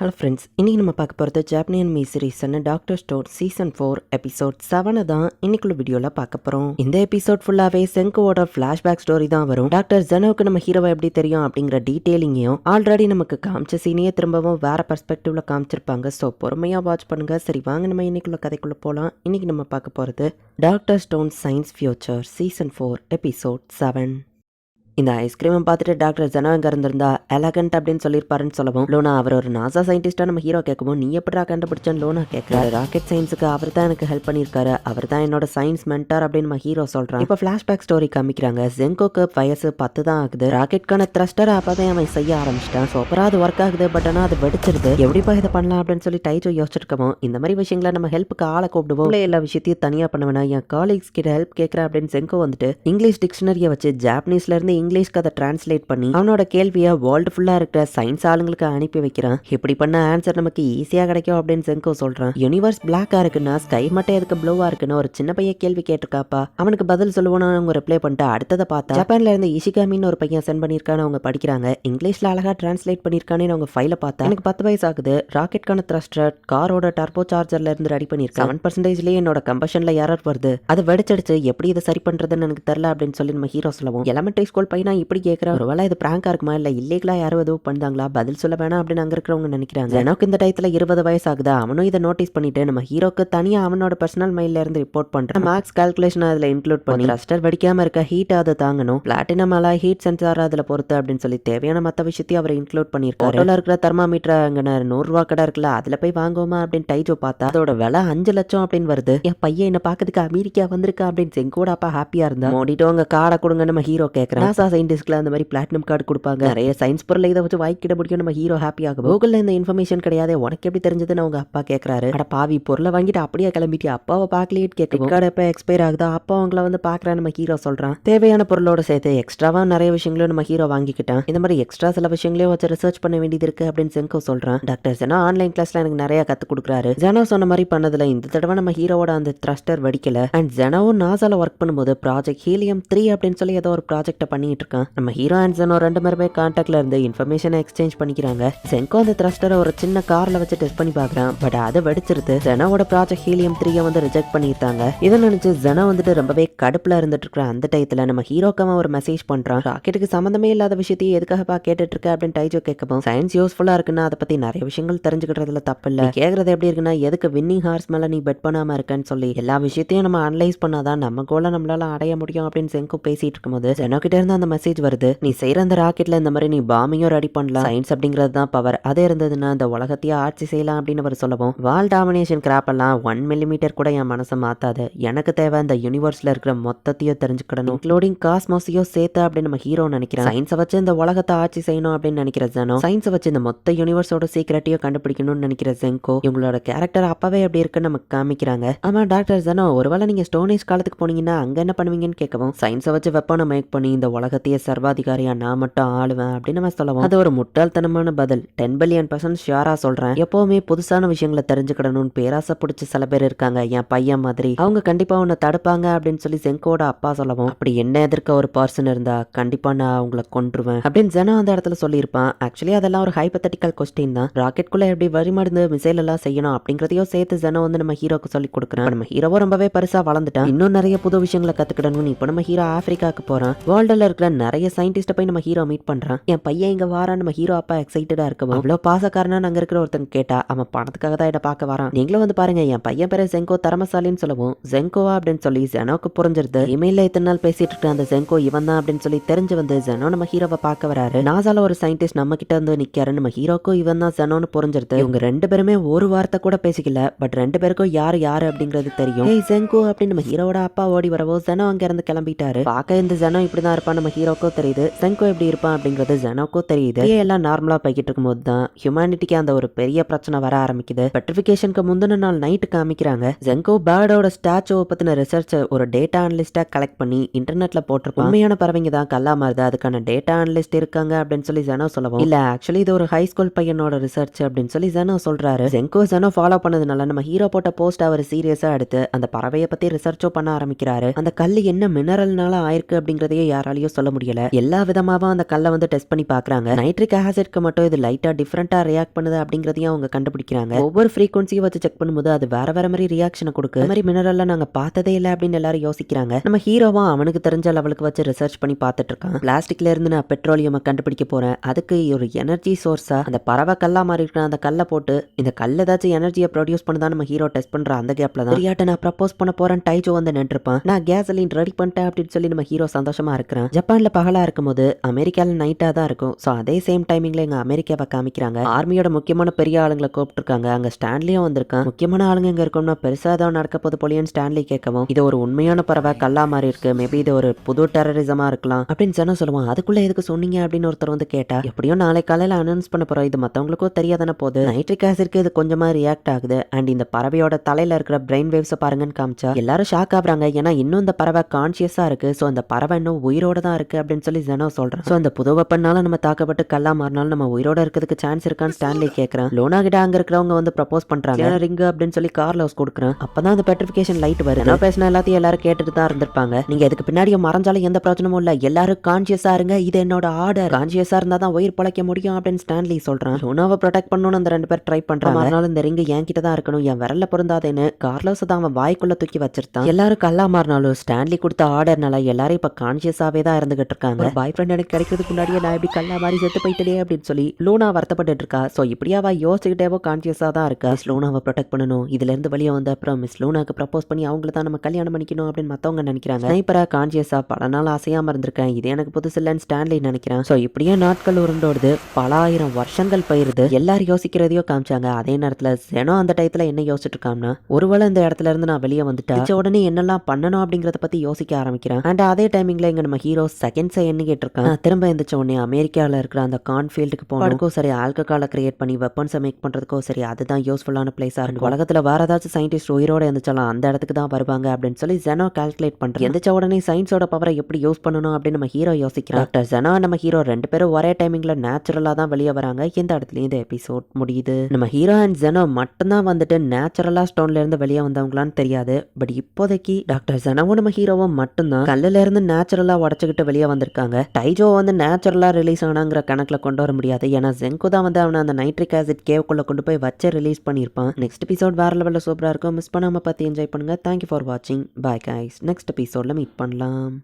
Hello friends இன்றைக்கி நம்ம பார்க்க போகிறது ஜாப்பனியன் me சீரீஸான Doctor Stone season four episode செவனை தான் இன்னைக்குள்ள வீடியோவில் பார்க்க போகிறோம் இந்த எபிசோட் ஃபுல்லாகவே செங்கோவோட ஃப்ளாஷ்பேக் ஸ்டோரி தான் வரும். டாக்டர் ஜெனோவுக்கு நம்ம ஹீரோவை எப்படி தெரியும் அப்படிங்கிற டீட்டெயிலிங்கையும் ஆல்ரெடி நமக்கு காமிச்ச சீனியே திரும்பவும் வேற பர்ஸ்பெக்டிவ்ல காமிச்சிருப்பாங்க. ஸோ பொறுமையாக வாட்ச் பண்ணுங்க. சரி வாங்க நம்ம இன்னைக்குள்ள கதைக்குள்ளே போகலாம் இன்னைக்கு நம்ம பார்க்க போகிறது Doctor Stone science future season four episode seven இந்த ஐஸ்கிரீமை பார்த்துட்டு டாக்டர் ஜனா இங்கே இருந்திருந்தா எலகண்ட் அப்படின்னு சொல்லியிருப்பாருன்னு சொல்லவும் லோனா அவர் ஒரு நாசா சயின்டிஸ்டா நம்ம ஹீரோ கேட்கவும் நீ எப்படா கண்டுபிடிச்சேன்னு லோனா கேட்குறாரு. ராக்கெட் சயின்ஸுக்கு அவர் தான் எனக்கு ஹெல்ப் பண்ணியிருக்காரு. அவர் தான் என்னோட சயின்ஸ் மென்டார் அப்படின்னு நம்ம ஹீரோ சொல்றான். இப்போ ஃபிளாஷ்பேக் ஸ்டோரி காமிக்கிறாங்க. ஜெங்கோக்கு வயசு பத்து தான் ஆகுது. ராக்கெட்கான த்ரஸ்டரை அப்போதான் அவன் செய்ய ஆரம்பிச்சிட்டான். அப்புறம் அது ஒர்க் ஆகுது பட் ஆனால் அது வெடிச்சிருது. எப்படிப்பா இதை பண்ணலாம்? அப்படின்னு சொல்லி டைஜோ யோசிச்சிருக்கோம் இந்த மாதிரி விஷயங்களை நம்ம ஹெல்ப்புக்கு ஆளை கூப்பிடுவோம். இல்லை எல்லா விஷயத்தையும் தனியாக பண்ணுவேனா? என் காலீக்ஸ் கிட்ட ஹெல்ப் கேட்குறேன் அப்படின்னு செங்கோ வந்துட்டு இங்கிலீஷ் டிக்ஷனரியை வச்சு ஜாப்பனீஸ்ல இருந்து இங்கிலீஷ்க்கு அதை டிரான்ஸ்லேட் பண்ணி அவனோட கேள்வியை வேர்ல்டு ஃபுல்லாக இருக்கிற சயின்ஸ் ஆளுங்களுக்கு அனுப்பி வைக்கிறான். இப்படி பண்ண ஆன்சர் நமக்கு ஈஸியாக கிடைக்கும் அப்படின்னு செங்கோ சொல்கிறான் யூனிவர்ஸ் பிளாக்காக இருக்குன்னா ஸ்கை மட்டும் எதுக்கு ப்ளூவாக இருக்குன்னு ஒரு சின்ன பையன் கேள்வி கேட்டிருக்காப்பா. அவனுக்கு பதில் சொல்லுவோன்னு அவங்க ரிப்ளை பண்ணிட்டு அடுத்ததை பார்த்தா ஜப்பான்ல இருந்து இஷிகாமின்னு ஒரு பையன் சென்ட் பண்ணியிருக்கான்னு அவங்க படிக்கிறாங்க. இங்கிலீஷ்ல அழகா டிரான்ஸ்லேட் பண்ணியிருக்கானே அவங்க ஃபைல பார்த்தா எனக்கு பத்து வயசு ஆகுது. ராக்கெட்கான த்ரஸ்டர் காரோட டர்போ சார்ஜர்ல இருந்து ரெடி பண்ணியிருக்கேன். செவன் பர்சன்டேஜ்லயே என்னோட கம்பஷன்ல யாரர் வருது. அதை வெடிச்சடிச்சு எப்படி இதை சரி பண்றதுன்னு எனக்கு தெரியல அப்படின்னு சொல்லி நம்ம ஹீரோ சொல்லுவோம். எலமெண்ட்ரி ஸ்கூல் பையனா இப்படி கேட்குற ஒருவேளை இது பிராங்கா இருக்குமா? இல்ல இல்லீகலா யாரும் எதுவும் பண்ணாங்களா பதில் சொல்ல வேணாம் அப்படின்னு அங்க இருக்கிறவங்க நினைக்கிறாங்க. எனக்கு இந்த டயத்துல இருபது வயசு ஆகுதா அவனும் இதை நோட்டீஸ் பண்ணிட்டு நம்ம ஹீரோக்கு தனியா அவனோட பர்சனல் மைண்ட்ல இருந்து ரிப்போர்ட் பண்றான் மேக்ஸ் கால்குலேஷன் அதுல இன்க்ளூட் பண்ணி ரஸ்டர் வெடிக்காம இருக்க ஹீட் அதை தாங்கணும். பிளாட்டினம் அலா ஹீட் சென்சார் அதுல பொறுத்து அப்படின்னு சொல்லி தேவையான மத்த விஷயத்தையும் அவர் இன்க்ளூட் பண்ணிருக்காரு. Photoல இருக்கிற தெர்மாமீட்டர் அங்க நூறு ரூபா கடை இருக்குல்ல அதுல போய் வாங்குவோமா அப்படின்னு டைஜோ பார்த்தா அதோட விலை அஞ்சு லட்சம் அப்படின்னு வருது. என் பையன் என்ன பாக்கிறதுக்கு அமெரிக்கா வந்திருக்கா அப்படின்னு செங்கோட அப்பா ஹாப்பியா இருந்தா. மோடிட்டு உங்க காடை கொடுங்க நம்ம ஹீரோ கேட்கறேன் நாசா சயின்டிஸ்ட்ல அந்த மாதிரி பிளாட்டினம் கார்டு கொடுப்பாங்க. நிறைய சயின்ஸ் பொருளை இதை வச்சு வாங்கிக்கிட முடியும் நம்ம ஹீரோ ஹாப்பி ஆகும் கூகுள்ல இந்த இன்ஃபர்மேஷன் கிடையாது உனக்கு எப்படி தெரிஞ்சதுன்னு அவங்க அப்பா கேட்கறாரு அட பாவி பொருளை வாங்கிட்டு அப்படியே கிளம்பிட்டு அப்பாவை பார்க்கலையே கேட்கும் கார்டு எப்போ எக்ஸ்பயர் ஆகுதோ அப்பா அவங்கள வந்து பார்க்கறேன் நம்ம ஹீரோ சொல்றான். தேவையான பொருளோட சேர்த்து எக்ஸ்ட்ராவா நிறைய விஷயங்களும் நம்ம ஹீரோ வாங்கிக்கிட்டான். இந்த மாதிரி எக்ஸ்ட்ரா சில விஷயங்களையும் வச்சு ரிசர்ச் பண்ண வேண்டியது இருக்கு அப்படின்னு செங்கோ சொல்றான். டாக்டர் ஜனா ஆன்லைன் கிளாஸ்ல எனக்கு நிறைய கத்து கொடுக்குறாரு. ஜனோ சொன்ன மாதிரி பண்ணதுல இந்த தடவை நம்ம ஹீரோவோட அந்த த்ரஸ்டர் வெடிக்கல. அண்ட் ஜனவும் நாசால ஒர்க் பண்ணும்போது ப்ராஜெக்ட் ஹீலியம் த்ரீ அப்படின்னு சொல்லி ஏதோ ஒரு ப்ராஜெக்ட பண்ணிட்டு இருக்கான் நம்ம ஹீரோ அண்ட் ஜனோ ரெண்டு பேருமே கான்டாக்ட்ல இருந்து இன்ஃபர்மேஷனை எக்ஸ்சேஞ்ச் பண்ணிக்கிறாங்க. செங்கோ அந்த த்ரஸ்டரை ஒரு சின்ன கார்ல வச்சு டெஸ்ட் பண்ணி பாக்குறான் பட் அதை வெடிச்சிருது ஜெனோட ப்ராஜெக்ட் ஹீலியம் த்ரீயை வந்து ரிஜெக்ட் பண்ணிட்டாங்க இதை நினைச்சு ஜெனோ வந்துட்டு ரொம்பவே கடுப்புல இருந்துட்டு இருக்கிற அந்த டயத்துல நம்ம ஹீரோக்கு அவன் ஒரு மெசேஜ் பண்றான். ராக்கெட்டுக்கு சம்மந்தமே இல்லாத விஷயத்தையும் எதுக்காகப்பா கேட்டுட்டு இருக்க அப்படின்னு டைஜோ கேட்கவும் சயின்ஸ் யூஸ்ஃபுல்லா இருக்குன்னா அதை பத்தி நிறைய விஷயங்கள் தெரிஞ்சுக்கிறதுல தப்பு இல்லை கேட்கறது எப்படி இருக்குன்னா எதுக்கு வின்னிங் ஹார்ஸ் மேல நீ பெட் பண்ணாம இருக்கன்னு சொல்லி எல்லா விஷயத்தையும் நம்ம அனலைஸ் பண்ணாதான் நம்ம கோலை நம்மளால அடைய முடியும் அப்படின்னு செங்கோ பேசிட்டு இருக்கும்போது ஜெனோ கிட்ட இருந்து அந்த மெசேஜ் வருது. நீ செய்யற அந்த ராக்கெட்ல இந்த மாதிரி நீ பாமையும் ரெடி பண்ணலாம். சயின்ஸ் அப்படிங்கிறது தான் பவர் அதே இருந்ததுன்னா இந்த உலகத்தையே ஆட்சி செய்யலாம் அப்படின்னு அவர் சொல்லவும் வால் டாமினேஷன் கிராப் எல்லாம் ஒன் மில்லிமீட்டர் கூட என் மனசை மாத்தாது. எனக்கு தேவை இந்த யூனிவர்ஸ்ல இருக்கிற மொத்தத்தையும் தெரிஞ்சுக்கணும் இன்க்ளூடிங் காஸ்மோஸையும் சேர்த்து அப்படின்னு நம்ம ஹீரோ நினைக்கிறேன். சயின்ஸை வச்சு இந்த உலகத்தை ஆட்சி செய்யணும் அப்படின்னு நினைக்கிற ஜனோ சயின்ஸை வச்சு இந்த மொத்த யூனிவர்ஸோட சீக்கிரட்டையும் கண்டுபிடிக்கணும்னு நினைக்கிற ஜெங்கோ இவங்களோட கேரக்டர் அப்பவே அப்படி இருக்குன்னு நமக்கு காமிக்கிறாங்க. ஆமா டாக்டர் ஜனோ ஒருவேளை நீங்க ஸ்டோனேஜ் காலத்துக்கு போனீங்கன்னா அங்க என்ன பண்ணுவீங்கன்னு கேட்கவும் சயின்ஸை வச்சு வெப்பனை மேக் பண்ணி இந்த உலகத்தையே சர்வாதிகாரியா நான் மட்டும் ஆளுவேன் அப்படின்னு நம்ம சொல்லுவோம். அது ஒரு முட்டாள்தனமான பதில். டென் பில்லியன் பர்சன்ட் ஷியரா சொல்றேன். எப்பவுமே புதுசான விஷயங்களை தெரிஞ்சுக்கிடணும்னு பேராசை பிடிச்ச சில பேர் இருக்காங்க. என் பையன் மாதிரி. அவங்க கண்டிப்பா உன்னை தடுப்பாங்க அப்படின்னு சொல்லி செங்கோட அப்பா சொல்லவும். அப்படி என்ன எதிர்க்க ஒரு பர்சன் இருந்தா கண்டிப்பா நான் அவங்கள கொன்றுவேன் அப்படின்னு ஜனம் அந்த இடத்துல சொல்லியிருப்பான். ஆக்சுவலி அதெல்லாம் ஒரு ஹைபத்தட்டிக்கல் கொஸ்டின் தான். ராக்கெட்குள்ள எப்படி வழிமருந்து மிசைல் எல்லாம் செய்யணும் அப்படிங்கறதையும் சேர்த்து ஜனம் வந்து நம்ம ஹீரோக்கு சொல்லி கொடுக்குறான். நம்ம ஹீரோவும் ரொம்பவே பெருசா வளர்ந்துட்டான். இன்னும் நிறைய புது விஷயங்களை கத்துக்கிடணும்னு இப்போ நம்ம ஹீரோ ஆப்பிரிக்காக்கு போறான். வேர்ல்டுல இருக்கிற நிறைய சயின்டிஸ்ட போய் நம்ம ஹீரோ மீட் பண்றான். என் பையன் இங்க வாரான் நம்ம ஹீரோ அப்பா எக்ஸைட்டடா இருக்கும் அவ்வளோ பாசக்காரனா அங்க இருக்கிற ஒருத்தன் கேட்டா அவன் பணத்துக்காக தான் என்ன பார்க்க வரான். நீங்களும் வந்து பாருங்க என் பையன் பேர் ஜெங்கோ தரமசாலின்னு சொல்லவும். ஜெங்கோவா அப்படின்னு சொல்லி ஜெனோக்கு புரிஞ்சிருது. இமெயில இத்தனை நாள் பேசிட்டு இருக்க அந்த ஜெங்கோ இவன் தான் அப்படின்னு சொல்லி தெரிஞ்சு வந்து ஜெனோ நம்ம ஹீரோவை பார்க்க வராரு. நாசால ஒரு சயின்டிஸ்ட் நம்ம கிட்ட வந்து நிக்காரு நம்ம ஹீரோக்கும் இவன் தான் ஜெனோன்னு புரிஞ்சிருது. இவங்க ரெண்டு பேருமே ஒரு வார்த்தை கூட பேசிக்கல. பட் ரெண்டு பேருக்கும் யாரு யாரு அப்படிங்கிறது தெரியும். ஏய் ஜெங்கோ அப்படின்னு நம்ம ஹீரோவோட அப்பா ஓடி வரவோ ஜெனோ அங்க இருந்து கிளம்பிட்டாரு. பார்க்க இந்த ஜெனோ இப்படிதான் இருப்பான் நம்ம ஹீரோக்கும் தெரியுது செங்கோ எப்படி இருப்பான் அப்படிங்கிறது ஜெனோக்கும் தெரியுது. ஏ எல்லாம் நார்மலா போய்கிட்டு இருக்கும்போது தான் ஹியூமனிட்டிக்கு அந்த ஒரு பெரிய பிரச்சனை வர ஆரம்பிக்குது. பெட்ரிஃபிகேஷனுக்கு முந்தின நாள் நைட்டு காமிக்கிறாங்க. ஜெங்கோ பேர்டோட ஸ்டாச்சுவை பத்தின ரிசர்ச் ஒரு டேட்டா அனலிஸ்டா கலெக்ட் பண்ணி இன்டர்நெட்ல போட்டிருப்பான். உண்மையான பறவைங்க தான் கல்லா மாறுது. அதுக்கான டேட்டா அனலிஸ்ட் இருக்காங்க அப்படின்னு சொல்லி ஜெனோ சொல்லவும். இல்ல ஆக்சுவலி இது ஒரு ஹை ஸ்கூல் பையனோட ரிசர்ச் அப்படின்னு சொல்லி ஜெனோ சொல்றாரு. ஜெங்கோ ஜெனோ ஃபாலோ பண்ணதுனால நம்ம ஹீரோ போட்ட போஸ்ட் அவர் சீரியஸா எடுத்து அந்த பறவையை பத்தி ரிசர்ச்சோ பண்ண ஆரம்பிக்கிறாரு. அந்த கல் என்ன மினரல்னால ஆயிருக்கு அப்படிங்கறதையே யாராலையும் சொல்ல முடியல. எல்லா விதமாவும் அந்த கல்லை வந்து டெஸ்ட் பண்ணி பாக்குறாங்க. நைட்ரிக் ஆசிட்க்கு மட்டும் இது லைட்டா டிஃப்ரெண்டா ரியாக்ட் பண்ணுது அப்படிங்கறதையும் அவங்க கண்டுபிடிக்கிறாங்க. ஒவ்வொரு ஃப்ரீக்வன்சியும் வச்சு செக் பண்ணும்போது அது வேற வேற மாதிரி ரியாக்ஷனை கொடுக்கு. மாதிரி மினரல்லாம் நாங்க பார்த்ததே இல்லை அப்படின்னு எல்லாரும் யோசிக்கிறாங்க. நம்ம ஹீரோவா அவனுக்கு தெரிஞ்ச லெவலுக்கு வச்சு ரிசர்ச் பண்ணி பார்த்துட்டு இருக்கான். பிளாஸ்டிக்ல இருந்து நான் பெட்ரோலியம் கண்டுபிடிக்க போறேன். அதுக்கு ஒரு எனர்ஜி சோர்ஸா அந்த பறவை கல்லா மாறி இருக்கிற அந்த கல்லை போட்டு இந்த கல் ஏதாச்சும் எனர்ஜியை ப்ரொடியூஸ் பண்ணதான் நம்ம ஹீரோ டெஸ்ட் பண்ற அந்த கேப்ல தான். தெரியாட்ட நான் ப்ரப்போஸ் பண்ண போறேன் டைஜோ வந்து நின்றுப்பான் நான் கேசலின் ரெடி பண்ணிட்டேன் அப்படின்னு சொல்லி நம்ம ஹீரோ சந்தோஷமா இருக்கிறான். பகலாக இருக்கும் இருக்கும்போது அமெரிக்காவில் நைட்டாக தான் இருக்கும். ஸோ அதே சேம் டைமிங்ல எங்கள் அமெரிக்காவை காமிக்கிறாங்க. ஆர்மியோட முக்கியமான பெரிய ஆளுங்களை கூப்பிட்டுருக்காங்க. அங்கே ஸ்டான்லியும் வந்திருக்கான். முக்கியமான ஆளுங்க இங்கே இருக்கும்னா பெருசாக தான் நடக்க போது போலியன்னு ஸ்டான்லி கேட்கவும் இது ஒரு உண்மையான பறவை கல்லா மாதிரி இருக்கு. மேபி இது ஒரு புது டெரரிசமாக இருக்கலாம். அப்படின்னு சொன்னால் சொல்லுவான். அதுக்குள்ளே எதுக்கு சொன்னீங்க? அப்படின்னு ஒருத்தர் வந்து கேட்டா எப்படியும் நாளை காலையில் அனௌன்ஸ் பண்ண போகிறோம் இது மற்றவங்களுக்கும் தெரியாதானே போது நைட்ரிக் ஆசிட்க்கு இது கொஞ்சமாக ரியாக்ட் ஆகுது. அண்ட் இந்த பறவையோட தலையில் இருக்கிற பிரெயின் வேவ்ஸை பாருங்கன்னு காமிச்சா எல்லாரும் ஷாக் ஆகுறாங்க. ஏன்னா இன்னும் இந்த பறவை கான்சியஸாக இருக்கு. ஸோ அந்த பறவை இன்னும் உயிரோட தான் இருக்கு அப்படின்னு சொல்லி ஜெனோ சொல்றான். ஸோ அந்த புது வெப்பனால நம்ம தாக்கப்பட்டு கல்லா மாறினாலும் நம்ம உயிரோட இருக்கிறதுக்கு சான்ஸ் இருக்கான்னு ஸ்டான்லி கேட்கறான் லோனா கிட்ட அங்க இருக்கிறவங்க வந்து ப்ரப்போஸ் பண்றாங்க. ரிங்கு அப்படின்னு சொல்லி கார்ல கொடுக்குறேன். அப்பதான் அந்த பெட்ரிஃபிகேஷன் லைட் வருது. நான் பேசின எல்லாத்தையும் எல்லாரும் கேட்டுட்டு தான் இருந்திருப்பாங்க. நீங்க எதுக்கு பின்னாடியும் மறைஞ்சாலும் எந்த பிரச்சனமும் இல்ல. எல்லாரும் கான்சியஸா இருங்க. இது என்னோட ஆர்டர் கான்சியஸா இருந்தா தான் உயிர் பிழைக்க முடியும் அப்படின்னு ஸ்டான்லி சொல்றான். லோனாவை ப்ரொடெக்ட் பண்ணணும்னு அந்த ரெண்டு பேர் ட்ரை பண்றாங்க. அதனால இந்த ரிங்கு என்கிட்ட தான் இருக்கணும். என் விரல்ல பொருந்தாதேன்னு கார்லோஸ் தான் அவன் வாய்க்குள்ள தூக்கி வச்சிருந்தான். எல்லாரும் கல்லா மாறினாலும் ஸ்டான்லி கொடுத்த ஆர்டர்னால எல்லாரும் இப்ப கான்சியஸாவே தான் இருந்துகிட்டு இருக்காங்க பாய் ஃப்ரெண்ட் எனக்கு கிடைக்கிறதுக்கு முன்னாடியே நான் இப்படி கல்லா மாதிரி செத்து போயிட்டே அப்படின்னு சொல்லி லூனா வருத்தப்பட்டு இருக்கா. ஸோ இப்படியே அவள் யோசிச்சுக்கிட்டேவோ கான்சியஸாக தான் இருக்கா. மிஸ் லூனாவை ப்ரொடெக்ட் பண்ணணும். இதுல இருந்து வெளியே வந்த அப்புறம் மிஸ் லூனாக்கு ப்ரப்போஸ் பண்ணி அவங்கள தான் நம்ம கல்யாணம் பண்ணிக்கணும் அப்படின்னு மற்றவங்க நினைக்கிறாங்க. ஸ்னைப்பரா கான்சியஸாக பல நாள் அசையாம இருந்திருக்கேன். இது எனக்கு புதுசு இல்லைன்னு ஸ்டான்லி நினைக்கிறேன். ஸோ இப்படியே நாட்கள் உருண்டோடுது. பல ஆயிரம் வருஷங்கள் போயிருது. எல்லாரும் யோசிக்கிறதையோ காமிச்சாங்க. அதே நேரத்தில் செனோ அந்த டயத்தில் என்ன யோசிச்சுட்டு இருக்கான்னா ஒருவேளை இந்த இடத்துல இருந்து நான் வெளியே வந்துட்டேன் உடனே என்னெல்லாம் பண்ணணும் அப்படிங்கிறத பற்றி யோசிக்க ஆரம்பிக்கிறேன். அண்ட் அதே டைமிங்ல இங்கே நம்ம ஹீரோ செகண்ட்ஸை எண்ணிக்கிட்டு இருக்கான் நான் திரும்ப எந்திரிச்ச உடனே அமெரிக்கால இருக்கிற அந்த கான்ஃபீல்டுக்கு போனதுக்கும் சரி ஆல்கஹாலை கிரியேட் பண்ணி வெப்பன்ஸை மேக் பண்றதுக்கோ சரி அதுதான் யூஸ்ஃபுல்லான பிளேஸா இருக்கு உலகத்துல வேற ஏதாச்சும் சயின்டிஸ்ட் உயிரோட இருந்துச்சாலும் அந்த இடத்துக்கு தான் வருவாங்க அப்படின்னு சொல்லி ஜெனோ கால்குலேட் பண்றேன் எந்திரிச்ச உடனே சயின்ஸோட பவரை எப்படி யூஸ் பண்ணணும் அப்படின்னு நம்ம ஹீரோ யோசிக்கிறோம். டாக்டர் ஜெனோ நம்ம ஹீரோ ரெண்டு பேரும் ஒரே டைமிங்ல நேச்சுரலா தான் வெளியே வராங்க. இந்த இடத்துலயும் இந்த எபிசோட் முடியுது. நம்ம ஹீரோ அண்ட் ஜெனோ மட்டும்தான் வந்துட்டு நேச்சுரலா ஸ்டோன்ல இருந்து வெளியே வந்தவங்களான்னு தெரியாது. பட் இப்போதைக்கு டாக்டர் ஜெனவும் நம்ம ஹீரோவும் மட்டும்தான் கல்லுல இருந்து நேச்சுரலா விட்டு வெளியே வந்திருக்காங்க. டைஜோ வந்து நேச்சுரலாக ரிலீஸ் ஆனாங்கிற கணக்குல கொண்டு வர முடியாது. ஏன்னா ஜெங்கு தான் வந்து அவனை அந்த நைட்ரிக் ஆசிட் கேவுக்குள்ளே கொண்டு போய் வச்சு ரிலீஸ் பண்ணியிருப்பான். நெக்ஸ்ட் எபிசோட் வேற லெவலில் சூப்பராக இருக்கும். மிஸ் பண்ணாம பார்த்து என்ஜாய் பண்ணுங்க. தேங்க்யூ ஃபார் வாட்சிங் பாய் கைஸ் நெக்ஸ்ட் எபிசோடில் மீட் பண்ணலாம்.